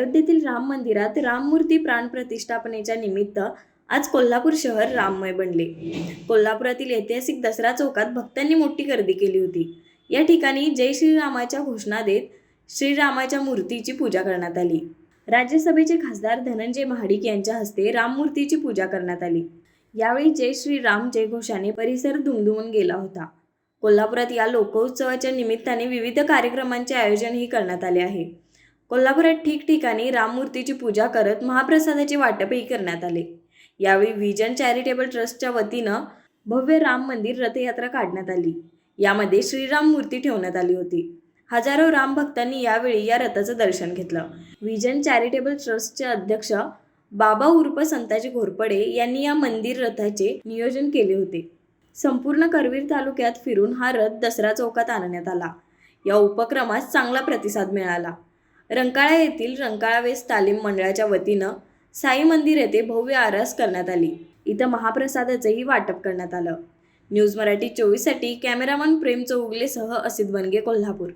अयोध्येतील राम मंदिरात राममूर्ती प्राणप्रतिष्ठापनेच्या निमित्त आज कोल्हापूर शहर राममय बनले. कोल्हापुरातील ऐतिहासिक दसरा चौकात भक्तांनी मोठी गर्दी केली होती. या ठिकाणी जय श्रीरामाच्या घोषणा देत श्रीरामाच्या मूर्तीची पूजा करण्यात आली. राज्यसभेचे खासदार धनंजय महाडिक यांच्या हस्ते राममूर्तीची पूजा करण्यात आली. यावेळी जय श्रीराम जयघोषाने परिसर दुमदुमून गेला होता. कोल्हापुरात या लोकोत्सवाच्या निमित्ताने विविध कार्यक्रमांचे आयोजनही करण्यात आले आहे. कोल्हापुरात ठिकठिकाणी राममूर्तीची पूजा करत महाप्रसादाचे वाटपही करण्यात आले. यावेळी विजन चॅरिटेबल ट्रस्टच्या वतीनं भव्य राम मंदिर रथयात्रा काढण्यात आली. यामध्ये श्रीराम मूर्ती ठेवण्यात आली होती. हजारो राम भक्तांनी यावेळी या रथाचं दर्शन घेतलं. विजन चॅरिटेबल ट्रस्टचे अध्यक्ष बाबा उर्फ संताजी घोरपडे यांनी या मंदिर रथाचे नियोजन केले होते. संपूर्ण करवीर तालुक्यात फिरून हा रथ दसरा चौकात आणण्यात आला. या उपक्रमास चांगला प्रतिसाद मिळाला. रंकाळा येथील रंकाळा वेस तालीम मंडळाच्या वतीनं साई मंदिर येथे भव्य आरास करण्यात आली. इथं महाप्रसादाचंही वाटप करण्यात आलं. न्यूज मराठी चोवीससाठी कॅमेरामन प्रेम चौगलेसह असित बनगे कोल्हापूर.